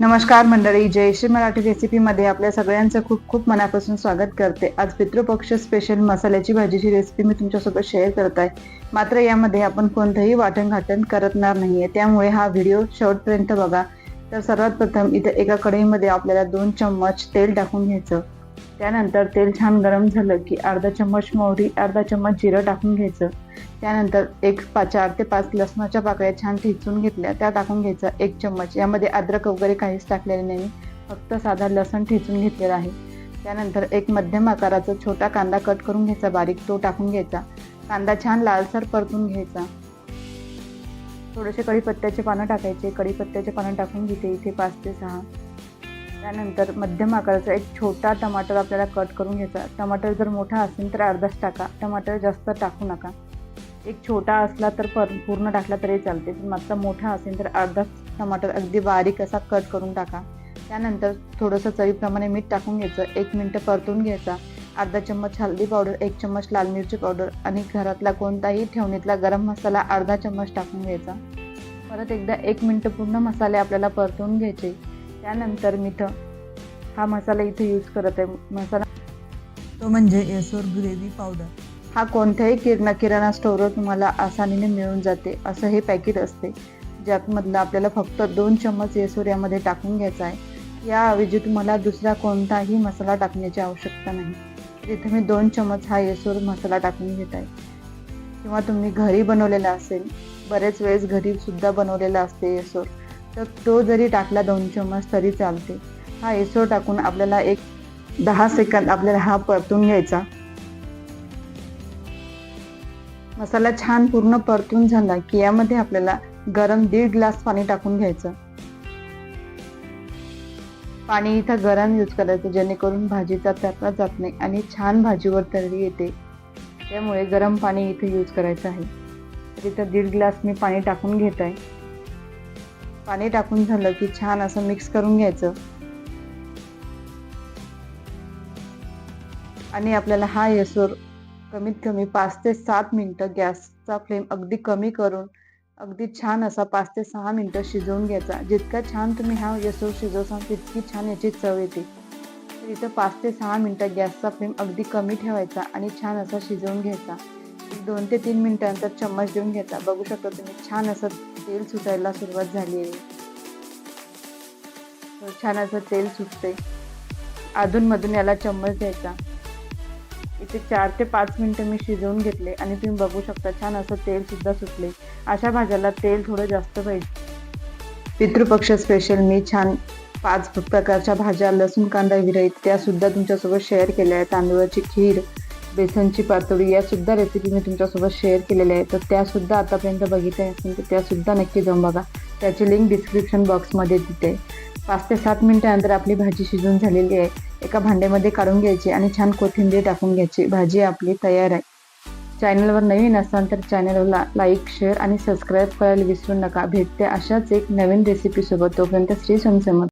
नमस्कार मंडळी जयश्री मराठी रेसिपीमध्ये आपल्या सगळ्यांचं खूप खूप मनापासून स्वागत करते. आज पितृपक्ष स्पेशल मसाल्याची भाजीची रेसिपी मी तुमच्यासोबत शेअर करत आहे. मात्र यामध्ये आपण कोणतंही वाटणघाटण करणार नाही आहे त्यामुळे हा व्हिडिओ शेवटपर्यंत बघा. तर सर्वात प्रथम इथे एका कढईमध्ये आपल्याला दोन चम्मच तेल टाकून घ्यायचं. त्यानंतर तेल छान गरम झालं की अर्धा चम्मच मोहरी अर्धा चम्मच जिरं टाकून घ्यायचं. त्यानंतर एक पा चार ते पाच लसणाच्या पाकळ्या छान ठेचून घेतल्या. त्या टाकून घ्यायचा एक चम्मच. यामध्ये अद्रक वगैरे काहीच टाकलेले नाही. फक्त साधा लसण ठेचून घेतलेला आहे. त्यानंतर एक मध्यम आकाराचा छोटा कांदा कट करून घ्यायचा बारीक. तो टाकून घ्यायचा. कांदा छान लालसर परतून घ्यायचा. थोडेसे कढीपत्त्याचे पानं टाकायचे. कढीपत्त्याचे पानं टाकून घेते इथे पाच ते सहा. त्यानंतर मध्यम आकाराचा एक छोटा टमाटर आपल्याला कट करून घ्यायचा. टमाटर जर मोठा असेल तर अर्धाच टाका. टमाटर जास्त टाकू नका. एक छोटा असला तर पूर्ण टाकला तरी चालते. पण मागचा मोठा असेल तर अर्धा टमाटर अगदी बारीक असा कट करून टाका. त्यानंतर थोडंसं चवीप्रमाणे मीठ टाकून घ्यायचं. एक मिनटं परतून घ्यायचा. अर्धा चम्मच हळदी पावडर एक चम्मच लाल मिरची पावडर आणि घरातला कोणताही ठेवणीतला गरम मसाला अर्धा चम्मच टाकून घ्यायचा. परत एकदा एक मिनटं पूर्ण मसाले आपल्याला परतून घ्यायचे. त्यानंतर मीठ. हा मसाला इथे यूज करत आहे. मसाला तो म्हणजे येसोर ग्रेव्ही पावडर. हा कोणत्याही किरणा किराणा स्टोअरवर तुम्हाला आसानीने मिळून जाते. असं हे पॅकेट असते ज्यामधलं आपल्याला फक्त दोन चम्मच येसूर यामध्ये टाकून घ्यायचा आहे. याऐवजी तुम्हाला दुसरा कोणताही मसाला टाकण्याची आवश्यकता नाही. तिथे मी दोन चम्मच हा येसूर मसाला टाकून घेत आहे. किंवा तुम्ही घरी बनवलेला असेल बरेच वेळेस घरीसुद्धा बनवलेला असते येसूर तर तो जरी टाकला दोन चम्मच तरी चालते. हा येसूर टाकून आपल्याला एक दहा सेकंद आपल्याला हा परतून घ्यायचा. मसाला छान पूर्ण परतून झाला की यामध्ये आपल्याला गरम दीड ग्लास पाणी टाकून घ्यायचं. पाणी इथं गरम यूज करायचं जेणेकरून भाजीचा त्यातला जात नाही आणि छान भाजीवर तरी येते. त्यामुळे गरम पाणी इथे यूज करायचं आहे. तर इथं दीड ग्लास मी पाणी टाकून घेत आहे. पाणी टाकून झालं की छान असं मिक्स करून घ्यायचं. आणि आपल्याला हा येसूर कमीत कमी पाच ते सात मिनटं गॅसचा फ्लेम अगदी कमी करून अगदी छान असा पाच ते सहा मिनटं शिजवून घ्यायचा. जितका छान तुम्ही हा यसो शिजवसाल तितकी छान याची चव येते. तर इथं पाच ते सहा मिनटं गॅसचा फ्लेम अगदी कमी ठेवायचा आणि छान असा शिजवून घ्यायचा. दोन ते तीन मिनटानंतर चम्मच देऊन घ्यायचा. बघू शकता तुम्ही छान असं तेल सुटायला सुरुवात झाली आहे. छान असं तेल सुटते अधूनमधून याला चम्मच द्यायचा. इथे चार ते पाच मिनटं मी शिजवून घेतले आणि तुम्ही बघू शकता छान असं तेल सुद्धा सुटले. अशा भाज्याला तेल थोडं जास्त पाहिजे. पितृपक्ष स्पेशल मी छान पाच प्रकारच्या भाज्या लसूण कांदा विरहित त्या सुद्धा तुमच्यासोबत शेअर केल्या आहेत. तांदूळाची खीर बेसनची पातोडी या सुद्धा रेसिपी मी तुमच्यासोबत शेअर केलेल्या आहेत. तर त्या सुद्धा आतापर्यंत बघितल्या असतील तर त्या सुद्धा नक्की जाऊन बघा. त्याची लिंक डिस्क्रिप्शन बॉक्समध्ये देते. पाच ते सात मिनटानंतर आपली भाजी शिजून झालेली आहे. एका भांड्यामध्ये काढून घ्यायची आणि छान कोथिंबीर टाकून घ्यायची. भाजी आपली तयार आहे. चॅनलवर नवीन असाल तर चॅनलला लाईक शेअर आणि सबस्क्राईब करायला विसरू नका. भेटते अशाच एक नवीन रेसिपीसोबत तोपर्यंत श्री समसमत